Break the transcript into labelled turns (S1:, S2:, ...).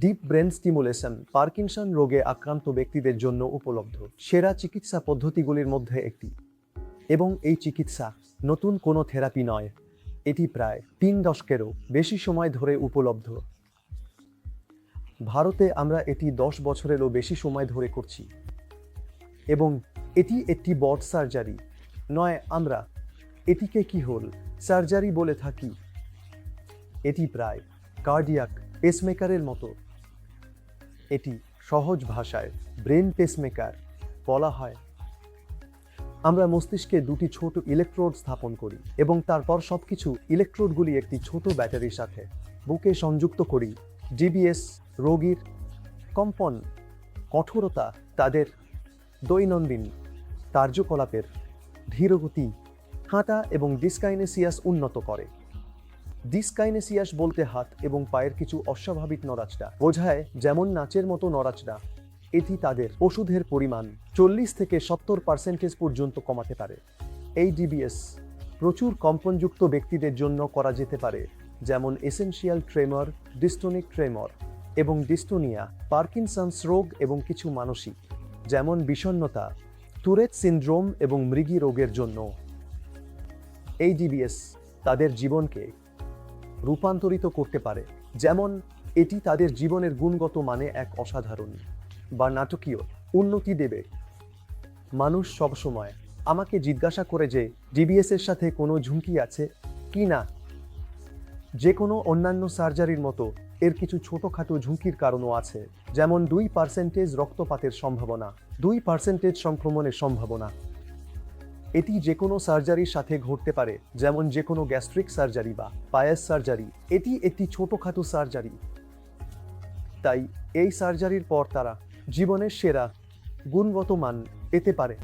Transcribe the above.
S1: Deep brain stimulation Parkinson রোগে আক্রান্ত ব্যক্তিদের জন্য উপলব্ধ। সেরা চিকিৎসা পদ্ধতিগুলির মধ্যে একটি। এবং এই চিকিৎসা নতুন কোনো থেরাপি নয়। এটি প্রায় তিন দশকেরও বেশি সময় ধরে উপলব্ধ। ভারতে আমরা এটি দশ বছরেরও বেশি সময় ধরে করছি। এবং এটি একটি বড সার্জারি। নয়, আমরা এটিকে কি হল? সার্জারি বলে থাকি। এটি প্রায় কার্ডিয়াক পেসমেকারের মতো। এটি সহজ ভাষায় ব্রেন পেসমেকার বলা হয়। আমরা মস্তিষ্কে দুটি ছোট ইলেকট্রোড স্থাপন করি এবং তারপর সব কিছু ইলেকট্রোডগুলি একটি ছোট ব্যাটারির সাথে বুকে সংযুক্ত করি। ডিবিএস রোগীর কম্পন, কঠোরতা, তাদের দৈনন্দিন কার্যকলাপের ধীরগতি, হাঁটা এবং ডিসকাইনেসিয়াস উন্নত করে। ডিসকাইনেসিয়াস বলতে হাত এবং পায়ের কিছু অস্বাভাবিক নড়াচড়া। বোঝায় যেমন নাচের মতো নড়াচড়া, এটি তাদের ওষুধের পরিমাণ চল্লিশ থেকে সত্তর পার্সেন্টেজ পর্যন্ত কমাতে পারে। এই ডিবিএস প্রচুর কম্পনযুক্ত ব্যক্তিদের জন্য করা যেতে পারে, যেমন এসেনশিয়াল ট্রেমর, ডিস্টোনিক ট্রেমর এবং ডিস্টোনিয়া, পার্কিনসন্স রোগ এবং কিছু মানসিক, যেমন বিষণ্ণতা টুরেট সিনড্রোম এবং মৃগী রোগের জন্য। এই ডিবিএস তাদের জীবনকে রূপান্তরিত করতে পারে, যেমন এটি তাদের জীবনের গুণগত মানে এক অসাধারণ। বা নাটকীয়, উন্নতি দেবে। মানুষ সবসময় আমাকে জিজ্ঞাসা করে যে ডিবিএস এর সাথে কোনো ঝুঁকি আছে? কি না? যে কোনো অন্যান্য সার্জারির মতো এর কিছু ছোটোখাটো ঝুঁকির কারণও আছে, যেমন দুই পার্সেন্টেজ রক্তপাতের সম্ভাবনা, দুই পার্সেন্টেজ সংক্রমণের সম্ভাবনা। এটি যে কোনো সার্জারির সাথে ঘটতে পারে, যেমন যে কোনো গ্যাস্ট্রিক সার্জারি বা পায়াস সার্জারি। এটি একটি ছোটোখাটো সার্জারি। তাই এই সার্জারির পর তারা জীবনের সেরা, গুণগত মান পেতে পারে।